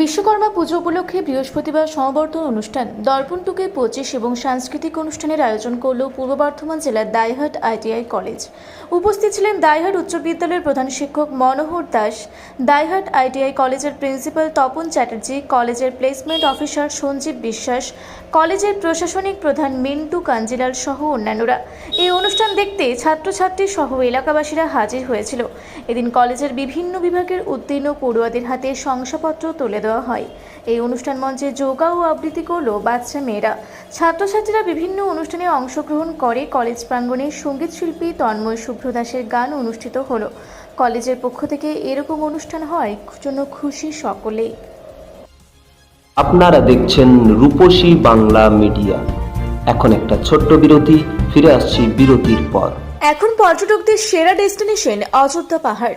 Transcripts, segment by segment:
বিশ্বকর্মা পুজো উপলক্ষে বৃহস্পতিবার সমাবর্তন অনুষ্ঠান। দর্পণ টুকে পঁচিশ এবং সাংস্কৃতিক অনুষ্ঠানের আয়োজন করল পূর্ব বর্ধমান জেলার দাইহাট আইটিআই কলেজ। উপস্থিত ছিলেন দাইহাট উচ্চ বিদ্যালয়ের প্রধান শিক্ষক মনোহর দাস, দাইহাট আইটিআই কলেজের প্রিন্সিপাল তপন চ্যাটার্জি, কলেজের প্লেসমেন্ট অফিসার সঞ্জীব বিশ্বাস, কলেজের প্রশাসনিক প্রধান মিন্টু কাঞ্জিলাল সহ অন্যান্যরা। এই অনুষ্ঠান দেখতে ছাত্রছাত্রী সহ এলাকাবাসীরা হাজির হয়েছিল। এদিন কলেজের বিভিন্ন বিভাগের উত্তীর্ণ পড়ুয়াদের হাতে শংসাপত্র তুলে দেওয়া হয়। এই অনুষ্ঠান মঞ্চে যোগা ও আবৃত্তি করল বাচ্চা মেয়েরা। ছাত্রছাত্রীরা বিভিন্ন অনুষ্ঠানে অংশগ্রহণ করে কলেজ প্রাঙ্গণে সংগীত শিল্পী তন্ময় শুভ্র দাসের গান অনুষ্ঠিত হলো। কলেজের পক্ষ থেকে এরকম অনুষ্ঠান হয় জন্য খুশি সকলেই। আপনারা দেখছেন রূপসী বাংলা মিডিয়া। এখন একটা ছোট্ট বিরতি ফিরে আসছি বিরতির পর। এখন পর্যটকদের সেরা ডেস্টিনেশন অযোধ্যা পাহাড়।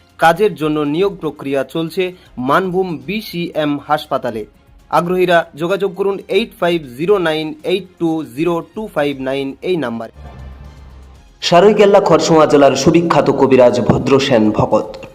কাজের জন্য নিয়োগ প্রক্রিয়া চলছে মানভূম বিসিএম হাসপাতালে। আগ্রহীরা যোগাযোগ করুন eight five zero nine eight two zero two five nine এই নাম্বার। সারৈকেল্লা খরসোয়া জেলার সুবিখ্যাত কবিরাজ Bhadrasen Bhakat.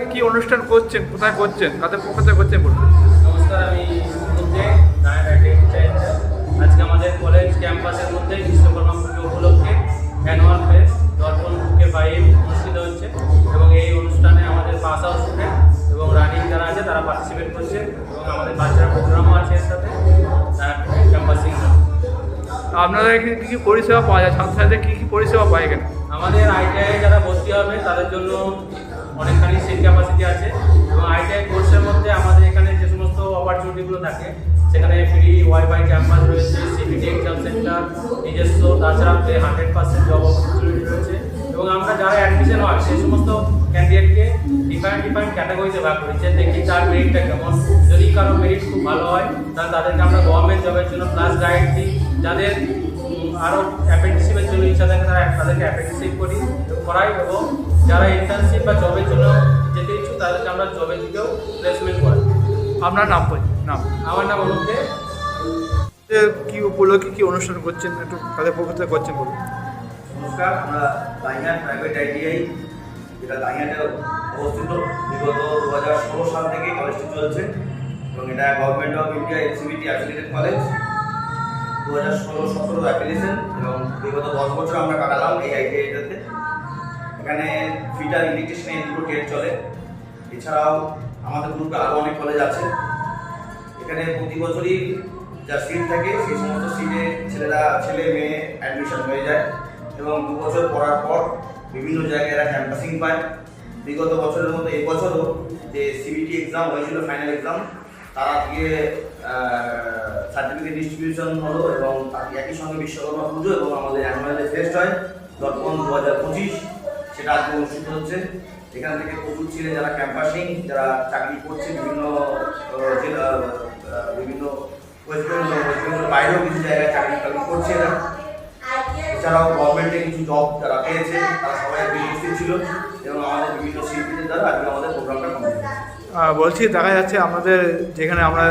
আপনারা কি অনুষ্ঠান করছেন? কোথায় করছেন? কাদের পক্ষ থেকে করছেন বলুন। নমস্কার আমি আজকে আমাদের কলেজ ক্যাম্পাসের মধ্যে বিশ্বকর্মা পুজো উপলক্ষে অ্যানুয়াল ফেস্ট দর্পণ বুকে ফাইভ অনুষ্ঠিত হচ্ছে এবং এই অনুষ্ঠানে আমাদের পাস আউট স্টুডেন্ট এবং রানিং যারা আছে তারা পার্টিসিপেট করছে এবং আমাদের বাচ্চারা প্রোগ্রামও আছে এর সাথে তারা ক্যাম্পাসিং আপনাদের এখানে কী কী পরিষেবা পাওয়া যায়? ছাত্রছাত্রীদের কী কী পরিষেবা পায় এখানে? আমাদের আইটিআই যারা ভর্তি হবে তাদের জন্য অনেকখানি সিট ক্যাপাসিটি আছে। এবং আইটিআই কোর্সের মধ্যে আমাদের এখানে যে সমস্ত অপরচুনিটিগুলো থাকে, সেখানে ফ্রি ওয়াইফাই ক্যাম্পাস রয়েছে সিবিটি এক্সাম সেন্টার নিজস্ব, তাছাড়া হান্ড্রেড পার্সেন্ট জব অপরচুনিটি রয়েছে। এবং আমরা যারা অ্যাডমিশন হয়, সেই সমস্ত ক্যান্ডিডেটকে ডিফারেন্ট ডিফারেন্ট ক্যাটাগরিতে ভাগ করি, যে দেখি তার মেরিটটা কেমন। যদি কারও মেরিট খুব ভালো হয়, তাহলে তাদেরকে আমরা গভর্নমেন্ট জবের জন্য প্লাস গাইড দিই। যাদের আরও অ্যাপেন্ডিসিপের জন্য ইচ্ছা থাকে, তারা তাদেরকে অ্যাপেন্ডিসিপ করি। করাই এবং যারা ইন্টার্নশিপ বা জবের জন্য যেতে ইচ্ছুক তাদেরকে আমরা জবের দিকেও প্লেসমেন্ট করাই। আপনার নাম বলুন নাম। আমার নাম অনুপ দে। কি উপলক্ষে কি অনুষ্ঠান করছেন? একটু তাদের পক্ষ থেকে করছেন বলুন। নমস্কার আমরা দাইহাট প্রাইভেট আইটিআই যেটা দাইহাটে অবস্থিত বিগত দু হাজার ষোলো সাল থেকে কলেজটি চলছে এবং এটা government of India NCVT affiliated college দু হাজার ষোলো সতেরো অ্যাপ্লিকেশন এবং বিগত দশ বছর আমরা কাটালাম এই আইটিআইটাতে এখানে ফিটার ইলেকট্রিশিয়ান এই দুটো ট্রেড চলে। এছাড়াও আমাদের গ্রুপে আরও অনেক কলেজ আছে। এখানে প্রতি বছরই যা সিট থাকে, সেই সমস্ত সিটে ছেলেরা, ছেলে, মেয়ে অ্যাডমিশন হয়ে যায় এবং দু বছর পড়ার পর বিভিন্ন জায়গায় এরা ক্যাম্পাসিং পায়। বিগত বছরের মতো এবছরও যে সিবিটি এক্সাম হয়েছিল ফাইনাল এক্সাম তারা গিয়ে সার্টিফিকেট ডিস্ট্রিবিউশন হলো এবং একই সঙ্গে বিশ্বকর্মা পুজো এবং আমাদের অ্যানুয়াল ফেস্ট হয় দর্পণ দু হাজার পঁচিশ। সেটা আজকে অনুষ্ঠিত হচ্ছে। এখান থেকে প্রচুর ছেলে যারা ক্যাম্পাসিং যারা চাকরি করছে বিভিন্ন জেলা বিভিন্ন ওয়েস্ট বেঙ্গল ওয়েস্ট বেঙ্গলের বাইরেও কিছু জায়গায় চাকরি টাকরি করছে এরা। এছাড়াও গভর্নমেন্টে কিছু জব যারা পেয়েছে তারা সবাই উপস্থিত ছিল। এবং আমাদের বিভিন্ন শিল্পীদের দ্বারা আজকে আমাদের প্রোগ্রামটা কমপ্লিট বলছি দেখা যাচ্ছে আমাদের যেখানে আমরা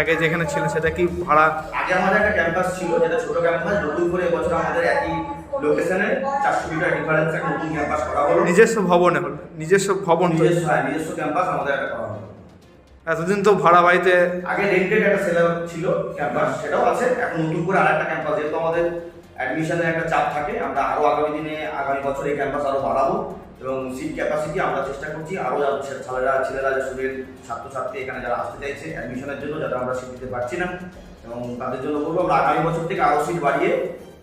আগে যেখানে ছিলেন সেটা কি ভাড়া? আগে আমাদের একটা ক্যাম্পাস ছিল যেটা ছোট ক্যাম্পাস নতুন করে এবছর আমাদের একই লোকেশনে চারশো ডিফারেন্স একটা নতুন ক্যাম্পাস করা হলো। নিজস্ব ভবনে হলো নিজস্ব ভবন নিজস্ব হ্যাঁ নিজস্ব ক্যাম্পাস আমাদের একটা করা হলো। এতদিন তো ভাড়া বাড়িতে আগে রেন্টেড একটা সেলার ছিল ক্যাম্পাস সেটাও আছে। এখন নতুন করে আরেকটা ক্যাম্পাস যেহেতু আমাদের অ্যাডমিশনের একটা চাপ থাকে আমরা আরও আগামী দিনে আগামী বছর এই ক্যাম্পাস আরও বাড়াবো। এবং সিট ক্যাপাসিটি আমরা চেষ্টা করছি আরও ছেলেরা ছেলেরা যে স্টুডেন্ট ছাত্রছাত্রী এখানে যারা আসতে চাইছে অ্যাডমিশনের জন্য যারা আমরা সিট দিতে পারছি না। এবং এবং তাদের জন্য বলব আমরা আগামী বছর থেকে আরও সিট বাড়িয়ে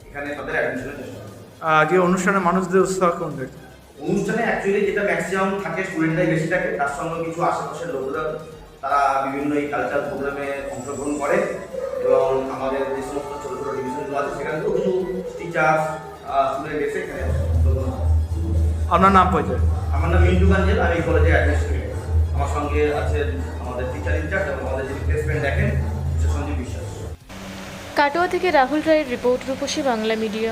এখানে তাদের অ্যাডমিশনের চেষ্টা আজকে অনুষ্ঠানে মানুষদের উৎসাহ কেমন দেখছে অনুষ্ঠানে অ্যাকচুয়ালি যেটা ম্যাক্সিমাম থাকে স্টুডেন্টরাই বেশি থাকে তার সঙ্গে কিছু আশেপাশের লোকরা তারা বিভিন্ন এই কালচার প্রোগ্রামে অংশগ্রহণ করে এবং আমাদের যে সমস্ত ছোটো ছোটো ডিভিশনগুলো আছে সেখান থেকেও কিছু টিচার স্টুডেন্ট এসে এখানে অংশগ্রহণ আপনার নাম পরিচয় আমার নাম মিন্টু গাঞ্জেল আমি কলেজে অ্যাডমিনিস্ট্রেটর আমার সঙ্গে আছে আমাদের টিচার ইনচার্জ এবং আমাদের যে প্লেসমেন্ট দেখেন সঞ্জীব বিশ্বাস। কাটোয়া থেকে রাহুল রায়ের রিপোর্ট রূপসী বাংলা মিডিয়া।